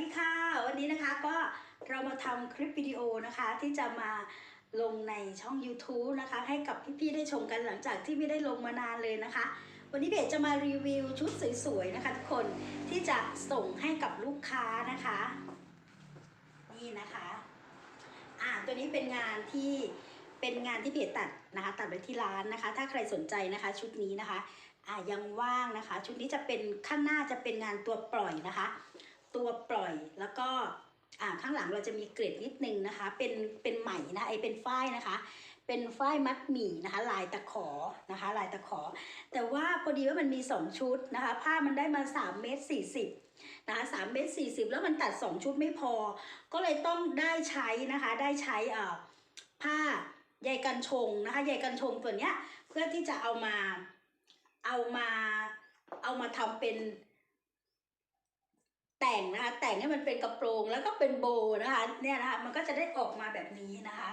ดีค่ะ วันนี้นะคะก็เรามาทำคลิปวิดีโอนะคะ ที่จะมาลงในช่อง YouTube นะคะ ให้กับพี่ๆได้ชมกันหลังจากที่ไม่ได้ลงมานานเลยนะคะ วันนี้เบสจะมารีวิวชุดสวยๆนะคะทุกคนที่จะส่งให้กับลูกค้านะคะ นี่นะคะอ่าตัวนี้เป็นงานที่เป็นงานที่เบสตัดนะคะ ตัดไว้ที่ร้านนะคะ ถ้าใครสนใจนะคะชุดนี้นะคะอ่ายังว่างนะคะ ชุดนี้จะเป็นข้างหน้าจะเป็นงานตัวปล่อยนะคะ ตัวปล่อยแล้วก็อ่าข้างหลังเราจะมีเกรดนิดนึงนะคะ เป็นเป็นไหมนะไอเป็นฝ้ายนะคะ เป็นฝ้ายมัดหมี่นะคะ ลายตะขอนะคะ ลายตะขอ แต่ว่าพอดีว่ามันมี 2 ชุดนะคะ ผ้ามันได้มา3เมตร40นะคะ3เมตร40 แล้วมันตัด 2 ชุดไม่พอ ก็เลยต้องได้ใช้นะคะ ได้ใช้อ่อผ้าใยกันชงนะคะใยกันชงตัวเนี้ยเพื่อที่จะเอามาเอามาเอามาทำเป็น แต่งนะคะแต่งให้มันเป็นกระโปรงแล้วก็เป็นโบนะคะเนี่ยนะคะมันก็จะได้ออกมาแบบนี้นะคะ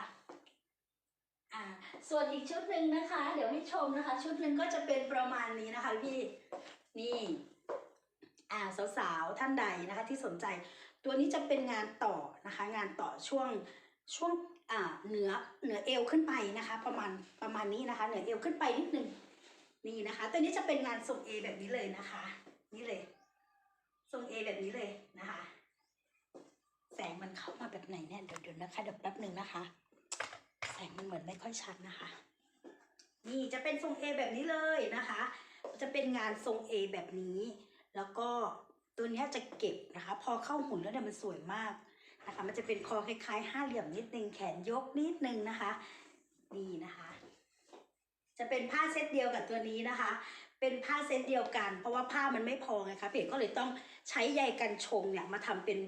อ่าส่วนอีกชุดหนึ่งนะคะ เดี๋ยวให้ชมนะคะ ชุดหนึ่งก็จะเป็นประมาณนี้นะคะพี่นี่อ่าสาวๆท่านใดนะคะ ที่สนใจตัวนี้จะเป็นงานต่อนะคะ งานต่อช่วงช่วงอ่าเหนือเหนือเอวขึ้นไปนะคะ ประมาณประมาณนี้นะคะ เหนือเอวขึ้นไปนิดนึงนี่นะคะ ตัวนี้จะเป็นงานทรงเอแบบนี้เลยนะคะ นี่เลย รงเอแบบนี้เลยนะคะ แสงมันเข้ามาแบบไหนเนี่ยเดี๋ยวเดี๋ยวนะคะเดี๋ยวแป๊บหนึ่งนะคะ แสงมันเหมือนไม่ค่อยชัดนะคะ นี่จะเป็นทรงเอแบบนี้เลยนะคะ จะเป็นงานทรงเอแบบนี้ แล้วก็ตัวนี้จะเก็บนะคะ พอเข้าหุ่นแล้วเนี่ยมันสวยมากนะคะ มันจะเป็นคอคล้ายๆห้าเหลี่ยมนิดนึงแขนยกนิดนึงนะคะ นี่นะคะ จะเป็นผ้าเซตเดียวกับตัวนี้นะคะ เป็นผ้าเซตเดียวกัน เพราะว่าผ้ามันไม่พอไงคะเพีก็เลยต้องใช้ใยกันชงเนี่ยมาทำเป็น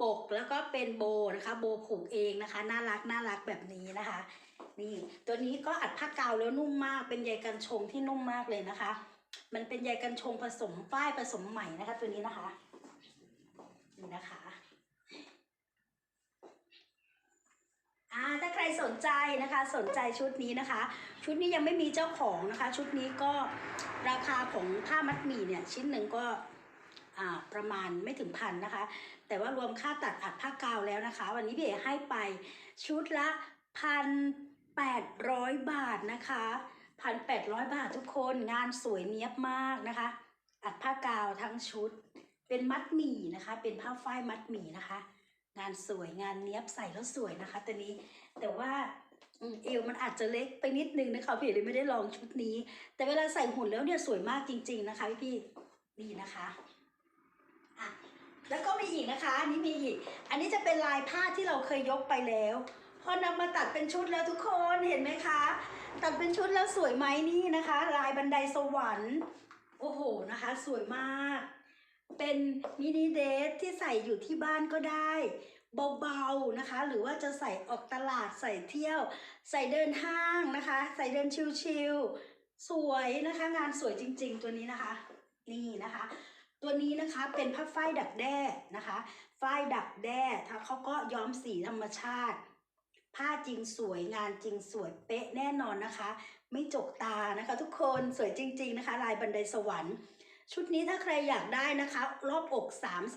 ปกแล้วก็เป็นโบนะคะ โบผูกเองนะคะ น่ารักน่ารักแบบนี้นะคะ นี่ตัวนี้ก็อัดผ้ากาวแล้วนุ่มมาก เป็นใยกันชงที่นุ่มมากเลยนะคะ มันเป็นใยกันชงผสมฝ้ายผสมไหมนะคะ ตัวนี้นะคะนี่นะคะ อ่าถ้าใครสนใจนะคะสนใจชุดนี้นะคะ ชุดนี้ยังไม่มีเจ้าของนะคะ ชุดนี้ก็ราคาของผ้ามัดหมี่เนี่ยชิ้นหนึ่งก็อ่าประมาณไม่ถึงพันนะคะ แต่ว่ารวมค่าตัดอัดผ้ากาวแล้วนะคะ วันนี้พี่เอให้ไปชุดละพันแปดร้อยบาทนะคะพันแปดร้อยบาททุกคนงานสวยเนี้ยบมากนะคะ อัดผ้ากาวทั้งชุด เป็นมัดหมี่นะคะ เป็นผ้าฝ้ายมัดหมี่นะคะ งานสวยงานเนี้ยบใส่แล้วสวยนะคะตัวนี้แต่ว่าเอวมันอาจจะเล็กไปนิดนึงนะคะพี่เลยไม่ได้ลองชุดนี้ แต่เวลาใส่หุ่นแล้วเนี่ยสวยมากจริง ๆ นะคะพี่พี่นี่นะคะอะแล้วก็มีอีกนะคะอันนี้มีอีก อันนี้จะเป็นลายผ้าที่เราเคยยกไปแล้ว พอนำมาตัดเป็นชุดแล้วทุกคนเห็นไหมคะ ตัดเป็นชุดแล้วสวยไหมนี่นะคะ ลายบันไดสวรรค์โอ้โหนะคะ สวยมาก เป็นมินิเดทที่ใส่อยู่ที่บ้านก็ได้ เบาๆนะคะ หรือว่าจะใส่ออกตลาดใส่เที่ยว ใส่เดินห้างนะคะ ใส่เดินชิลๆสวยนะคะ งานสวยจริง ๆ ตัวนี้นะคะ นี่นะคะ ตัวนี้นะคะเป็นผ้าฝ้ายดักแด้นะคะฝ้ายดักแด้ถ้าเขาก็ย้อมสีธรรมชาติ ผ้าจริงสวยงานจริงสวยเป๊ะแน่นอนนะคะ ไม่จกตานะคะ ทุกคนสวยจริง ๆ นะคะ ลายบันไดสวรรค์ ชุดนี้ถ้าใครอยากได้นะคะ รอบอก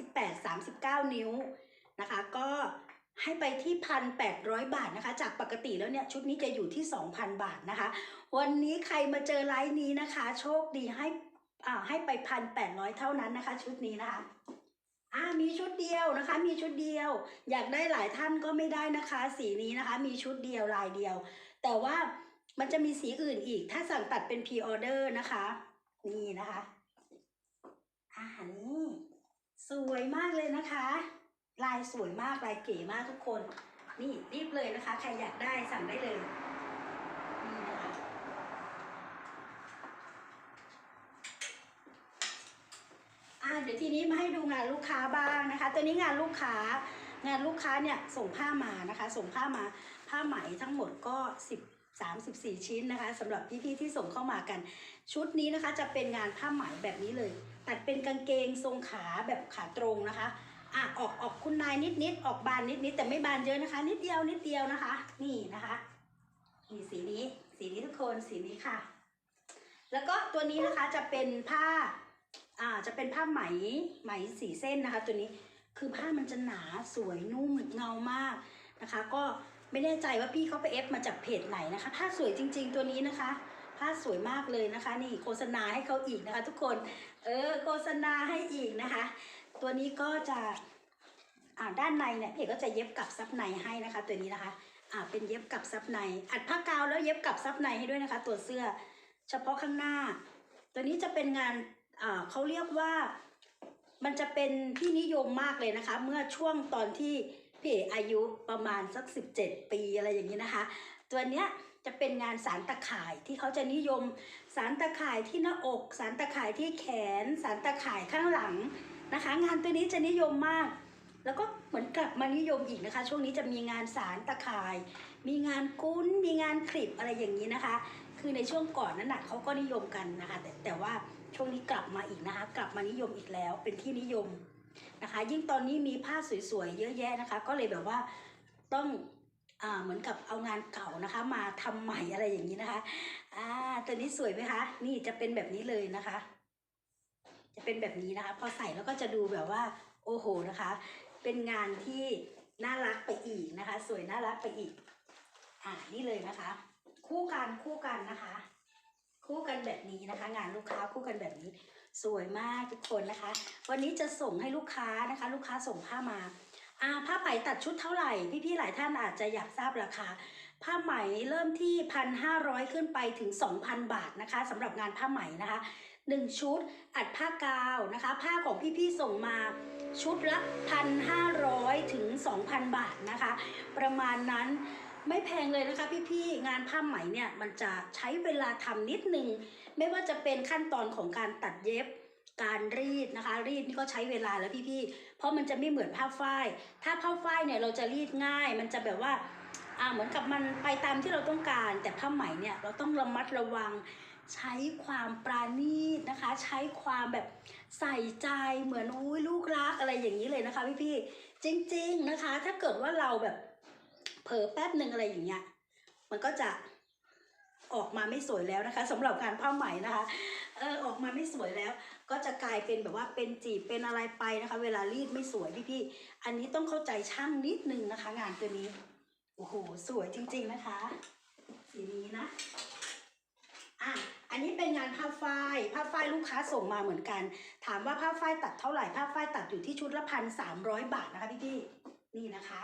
38 39 นิ้วนะคะ ก็ให้ไปที่ 1,800 บาทนะคะ จากปกติแล้วเนี่ย ชุดนี้จะอยู่ที่ 2,000 บาทนะคะ วันนี้ใครมาเจอไลฟ์นี้นะคะ โชคดีให้อ่าให้ไป 1,800 เท่านั้นนะคะ ชุดนี้นะคะอ่ามีชุดเดียวนะคะ มีชุดเดียว อยากได้หลายท่านก็ไม่ได้นะคะ สีนี้นะคะ มีชุดเดียวลายเดียว แต่ว่ามันจะมีสีอื่นอีก ถ้าสั่งตัดเป็นพรีออเดอร์นะคะ นี่นะคะ อ่านี่สวยมากเลยนะคะ ลายสวยมากลายเก๋มากทุกคน นี่รีบเลยนะคะ ใครอยากได้สั่งได้เลยนี่นะคะอ่าเดี๋ยวทีนี้มาให้ดูงานลูกค้าบ้างนะคะ ตัวนี้งานลูกค้างานลูกค้าเนี่ยส่งผ้ามานะคะ ส่งผ้ามาผ้าไหมทั้งหมดก็10 34 ชิ้นนะคะสำหรับพี่ๆที่ส่งเข้ามากัน ชุดนี้นะคะจะเป็นงานผ้าไหมแบบนี้เลย ตัดเป็นกางเกงทรงขาแบบขาตรงนะคะอะออกออกคุณนายนิดนิดๆออกบานนิดนิดๆแต่ไม่บานเยอะนะคะ นิดเดียวนิดเดียวนะคะ นี่นะคะนี่สีนี้ สีนี้ทุกคนสีนี้ค่ะ แล้วก็ตัวนี้นะคะจะเป็นผ้าอ่าจะเป็นผ้าไหมไหมสีเส้นนะคะ ตัวนี้คือผ้ามันจะหนาสวยนุ่มเงามากนะคะ ก็ ไม่แน่ใจว่าพี่เขาไปเอฟมาจากเพจไหนนะคะผ้าสวยจริง ๆ ตัวนี้นะคะผ้าสวยมากเลยนะคะ นี่โฆษณาให้เขาอีกนะคะ ทุกคนเออโฆษณาให้อีกนะคะ ตัวนี้ก็จะอ่าด้านในเนี่ยเพจก็จะเย็บกับซับในให้นะคะ ตัวนี้นะคะอ่าเป็นเย็บกับซับใน อัดผ้ากาวแล้วเย็บกับซับในให้ด้วยนะคะ ตัวเสื้อเฉพาะข้างหน้า ตัวนี้จะเป็นงานอ่าเขาเรียกว่ามันจะเป็นที่นิยมมากเลยนะคะ เมื่อช่วงตอนที่ พี่เออายุประมาณสัก 17 ปีอะไรอย่างนี้นะคะ ตัวเนี้ยจะเป็นงานสารตะข่ายที่เขาจะนิยมสารตะข่ายที่หน้าอก สารตะข่ายที่แขน สารตะข่ายข้างหลังนะคะ งานตัวนี้จะนิยมมาก แล้วก็เหมือนกลับมานิยมอีกนะคะ ช่วงนี้จะมีงานสารตะข่าย มีงานกุ้นมีงานคลิปอะไรอย่างนี้นะคะ คือในช่วงก่อนนั้นน่ะเขาก็นิยมกันนะคะ แต่แต่ว่าช่วงนี้กลับมาอีกนะคะ กลับมานิยมอีกแล้วเป็นที่นิยม นะคะ ยิ่งตอนนี้มีผ้าสวยๆเยอะแยะนะคะ ก็เลยแบบว่าต้องอ่าเหมือนกับเอางานเก่านะคะ มาทำใหม่อะไรอย่างนี้นะคะอ่าตัวนี้สวยไหมคะนี่จะเป็นแบบนี้เลยนะคะ จะเป็นแบบนี้นะคะพอใส่แล้วก็จะดูแบบว่า โอ้โหนะคะ เป็นงานที่น่ารักไปอีกนะคะ สวยน่ารักไปอีกอ่านี่เลยนะคะ คู่กันคู่กันนะคะ คู่กันแบบนี้นะคะ งานลูกค้าคู่กันแบบนี้ สวยมากทุกคนนะคะ วันนี้จะส่งให้ลูกค้านะคะ ลูกค้าส่งผ้ามาอ่าผ้าไหมตัดชุดเท่าไหร่ พี่ๆหลายท่านอาจจะอยากทราบราคา ผ้าไหมเริ่มที่พันห้าร้อยขึ้นไปถึง2,000บาทนะคะสำหรับงานผ้าไหมนะคะหนึ่งชุดอัดผ้ากาวนะคะ ผ้าของพี่ๆส่งมาชุดละพันห้าร้อยถึง2,000บาทนะคะ ประมาณนั้น ไม่แพงเลยนะคะพี่ๆ งานผ้าไหมเนี่ยมันจะใช้เวลาทำนิดนึง ไม่ว่าจะเป็นขั้นตอนของการตัดเย็บการรีดนะคะ รีดนี่ก็ใช้เวลาแล้วพี่ๆ เพราะมันจะไม่เหมือนผ้าฝ้าย ถ้าผ้าฝ้ายเนี่ยเราจะรีดง่าย มันจะแบบว่าอ่าเหมือนกับมันไปตามที่เราต้องการ แต่ผ้าไหมเนี่ยเราต้องระมัดระวัง ใช้ความปราณีตนะคะ ใช้ความแบบใส่ใจเหมือนอุ้ยลูกรักอะไรอย่างนี้เลยนะคะพี่ๆ จริง ๆนะคะ ถ้าเกิดว่าเราแบบ เผลอแป๊บหนึ่งอะไรอย่างเงี้ย มันก็จะออกมาไม่สวยแล้วนะคะสำหรับงานผ้าไหมนะคะเออออกมาไม่สวยแล้ว ก็จะกลายเป็นแบบว่าเป็นจีบเป็นอะไรไปนะคะ เวลารีดไม่สวยพี่ๆอันนี้ต้องเข้าใจช่างนิดนึงนะคะ งานตัวนี้โอ้โหสวยจริง ๆนะคะ สีนี้นะอะอันนี้เป็นงานผ้าฝ้ายผ้าฝ้ายลูกค้าส่งมาเหมือนกัน ถามว่าผ้าฝ้ายตัดเท่าไหร่ผ้าฝ้ายตัดอยู่ที่ชุดละพันสามร้อยบาทนะคะพี่ๆนี่นะคะ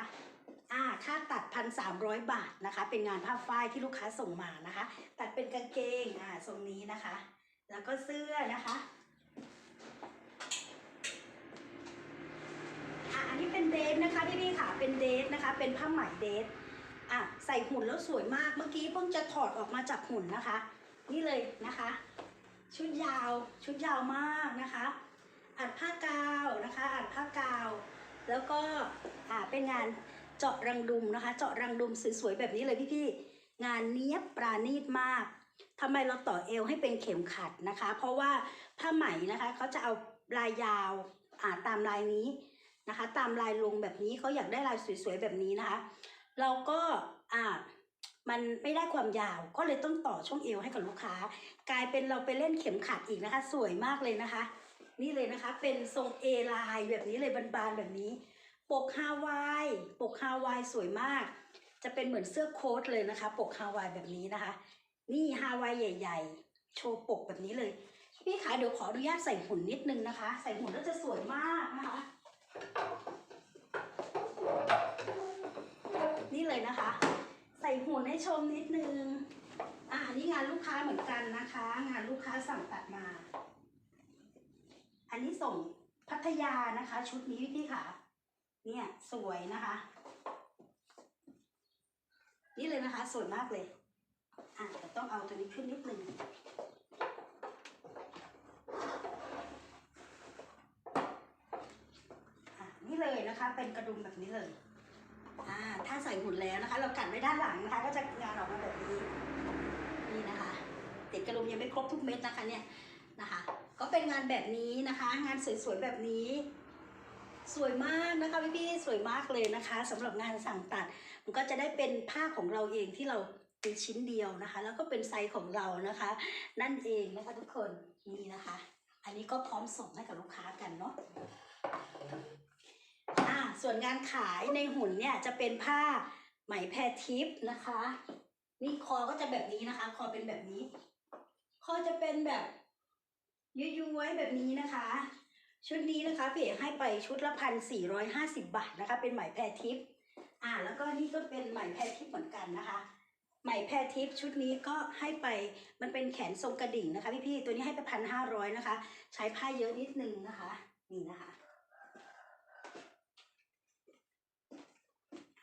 อ่าค่าตัดพันสามร้อยบาทนะคะ เป็นงานผ้าฝ้ายที่ลูกค้าส่งมานะคะ ตัดเป็นกางเกงอ่าทรงนี้นะคะ แล้วก็เสื้อนะคะอะอันนี้เป็นเดทนะคะพี่พี่ค่ะเป็นเดทนะคะ เป็นผ้าไหมเดทอะใส่หุ่นแล้วสวยมากเมื่อกี้เพิ่งจะถอดออกมาจากหุ่นนะคะ นี่เลยนะคะ ชุดยาวชุดยาวมากนะคะ อัดผ้ากาวนะคะ อัดผ้ากาว แล้วก็อ่าเป็นงาน เจาะรังดุมนะคะ เจาะรังดุมสวยๆแบบนี้เลยพี่ๆงานเนี้ยปราณีตมากทำไมเราต่อเอวให้เป็นเข็มขัดนะคะ เพราะว่าผ้าไหมนะคะเขาจะเอาลายยาวอ่าตามลายนี้นะคะ ตามลายลงแบบนี้เขาอยากได้ลายสวยๆแบบนี้นะคะ เราก็อ่ามันไม่ได้ความยาวก็เลยต้องต่อช่วงเอวให้กับลูกค้า กลายเป็นเราไปเล่นเข็มขัดอีกนะคะ สวยมากเลยนะคะ นี่เลยนะคะเป็นทรงเอลายแบบนี้เลยบานๆแบบนี้ ปกฮาวาย ปกฮาวายสวยมาก จะเป็นเหมือนเสื้อโค้ทเลยนะคะ ปกฮาวายแบบนี้นะคะ นี่ฮาวายใหญ่ ๆ โชว์ปกแบบนี้เลย พี่ขาเดี๋ยวขออนุญาตใส่หุ่นนิดนึงนะคะ ใส่หุ่นแล้วจะสวยมากนะคะ นี่เลยนะคะ ใส่หุ่นให้ชมนิดนึง อ่านี่งานลูกค้าเหมือนกันนะคะ งานลูกค้าสั่งตัดมา อันนี้ส่งพัทยานะคะ ชุดนี้พี่ค่ะ เนี่ยสวยนะคะ นี่เลยนะคะสวยมากเลย อะแต่ต้องเอาตัวนี้ขึ้นนิดนึงอะนี่เลยนะคะ เป็นกระดุมแบบนี้เลยอ่าถ้าใส่หุ่นแล้วนะคะ เรากัดไว้ด้านหลังนะคะ ก็จะงานออกมาแบบนี้นี่นะคะ ติดกระดุมยังไม่ครบทุกเม็ดนะคะเนี่ยนะคะ ก็เป็นงานแบบนี้นะคะ งานสวยๆแบบนี้ สวยมากนะคะพี่พี่ๆสวยมากเลยนะคะสำหรับงานสั่งตัดมันก็จะได้เป็นผ้าของเราเองที่เราเป็นชิ้นเดียวนะคะ แล้วก็เป็นไซส์ของเรานะคะ นั่นเองนะคะทุกคนนี่นะคะ อันนี้ก็พร้อมส่งให้กับลูกค้ากันเนาะส่วนงานขายในหุ่นเนี่ยจะเป็นผ้าไหมแพรทิปนะคะ นี่คอก็จะแบบนี้นะคะ คอเป็นแบบนี้ คอจะเป็นแบบย้วยๆแบบนี้นะคะ ชุดนี้นะคะพี่เอกให้ไปชุดละพันสี่ร้อยห้าสิบบาทนะคะ เป็นไหมแพรทิปอ่า แล้วก็นี่ก็เป็นไหมแพรทิปเหมือนกันนะคะไหมแพรทิปชุดนี้ก็ให้ไปมันเป็นแขนทรงกระดิ่งนะคะพี่ๆตัวนี้ให้ไปพันห้าร้อยนะคะ ใช้ผ้าเยอะนิดนึงนะคะนี่นะคะ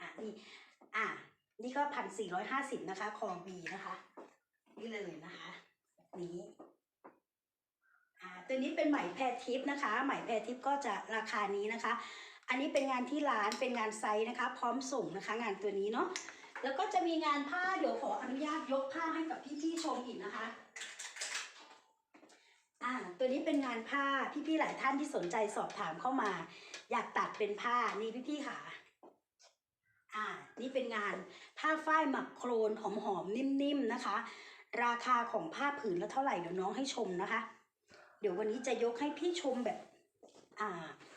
อะนี่อะนี่ก็พันสี่ร้อยห้าสิบนะคะคอบีนะคะ นี่เลยนะคะ นี้อ่ ตัวนี้เป็นไหมแพรทิปนะคะ ไหมแพรทิปก็จะราคานี้นะคะ อันนี้เป็นงานที่ร้านเป็นงานไซส์นะคะ พร้อมส่งนะคะ งานตัวนี้เนาะแล้วก็จะมีงานผ้าเดี๋ยวขออนุญาตยกผ้าให้กับพี่ๆชมอีกนะคะอ่าตัวนี้เป็นงานผ้าพี่ๆหลายท่านที่สนใจสอบถามเข้ามา อยากตัดเป็นผ้านี่พี่ๆค่ะอ่านี่เป็นงานผ้าฝ้ายหมักโครนหอมๆนิ่มๆนะคะ ราคาของผ้าผืนละเท่าไหร่เดี๋ยวน้องให้ชมนะคะ เดี๋ยววันนี้จะยกให้พี่ชมแบบ อ่า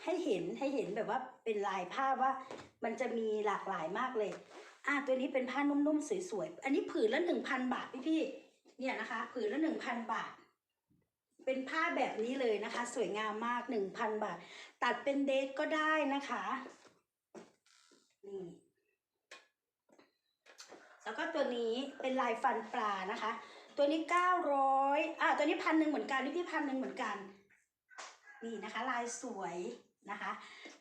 ให้เห็นให้เห็นแบบว่าเป็นลายผ้าว่า มันจะมีหลากหลายมากเลย อ่าตัวนี้เป็นผ้านุ่มๆสวยๆ อันนี้ผืนละหนึ่งพันบาทพี่ๆเนี่ยนะคะ ผืนละหนึ่งพันบาท เป็นผ้าแบบนี้เลยนะคะ สวยงามมากหนึ่งพันบาท ตัดเป็นเดทก็ได้นะคะนี่แล้วก็ตัวนี้เป็นลายฟันปลานะคะ ตัวนี้เก้าร้อยอ่าตัวนี้พันหนึ่งเหมือนกันนี่พี่พันหนึ่งเหมือนกัน นี่นะคะ ลายสวยนะคะ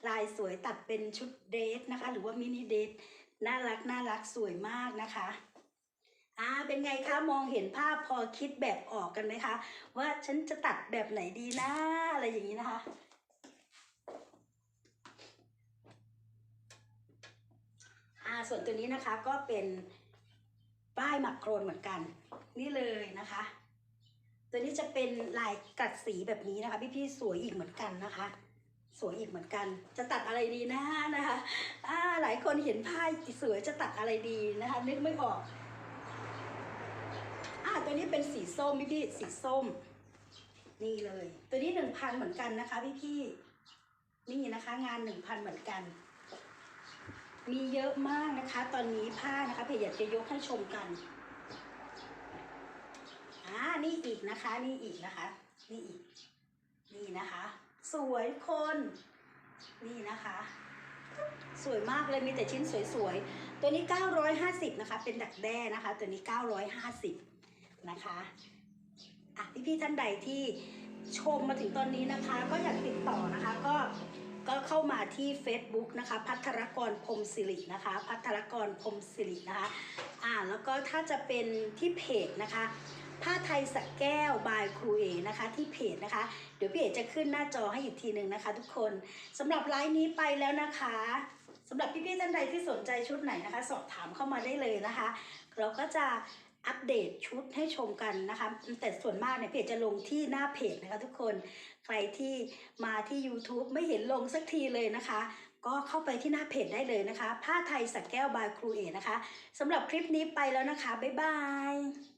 ลายสวยตัดเป็นชุดเดทนะคะ หรือว่ามินิเดทน่ารักน่ารักสวยมากนะคะอ่าเป็นไงคะมองเห็นภาพพอคิดแบบออกกันไหมคะ ว่าฉันจะตัดแบบไหนดีนะอะไรอย่างนี้นะคะอ่าส่วนตัวนี้นะคะก็เป็น ป้ายหมักโครนเหมือนกัน นี่เลยนะคะ ตัวนี้จะเป็นลายกัดสีแบบนี้นะคะ พี่ๆสวยอีกเหมือนกันนะคะ สวยอีกเหมือนกัน จะตัดอะไรดีนะนะคะอ่าหลายคนเห็นผ้าสวยจะตัดอะไรดีนะคะ นึกไม่ออกอ่าตัวนี้เป็นสีส้มพี่พี่ๆสีส้ม นี่เลย ตัวนี้หนึ่งพันเหมือนกันนะคะ พี่พี่ๆนี่นะคะ งานหนึ่งพันเหมือนกัน มีเยอะมากนะคะ ตอนนี้ผ้านะคะเพจอยากจะยกให้ชมกันอ่านี่อีกนะคะ นี่อีกนะคะ นี่อีก นี่นะคะ สวยคน นี่นะคะ สวยมากเลยมีแต่ชิ้นสวยๆ ตัวนี้ 950 นะคะ เป็นดักแด้นะคะ ตัวนี้ 950 นะคะอะพี่ๆท่านใดที่ชมมาถึงตอนนี้นะคะ ก็อยากติดต่อนะคะก็ ก็เข้ามาที่ Facebook นะคะ พัทรกรพรมสิรินะคะ พัทรกรพรมสิรินะคะ อ่าแล้วก็ถ้าจะเป็นที่เพจนะคะผ้าไทยสักแก้วบายครูเอนะคะที่เพจนะคะ เดี๋ยวพี่เอจะขึ้นหน้าจอให้อีกทีหนึ่งนะคะ ทุกคนสำหรับไลฟ์นี้ไปแล้วนะคะสำหรับพี่ๆท่านใดที่สนใจชุดไหนนะคะ สอบถามเข้ามาได้เลยนะคะ เราก็จะ อัปเดตชุดให้ชมกันนะคะแต่ส่วนมากเนี่ยเพจจะลงที่หน้าเพจนะคะทุกคนใครที่มาที่ YouTube ไม่เห็นลงสักทีเลยนะคะ ก็เข้าไปที่หน้าเพจได้เลยนะคะ ผ้าไทยสักแก้วบายครูเอนะคะสำหรับคลิปนี้ไปแล้วนะคะ บ๊ายบาย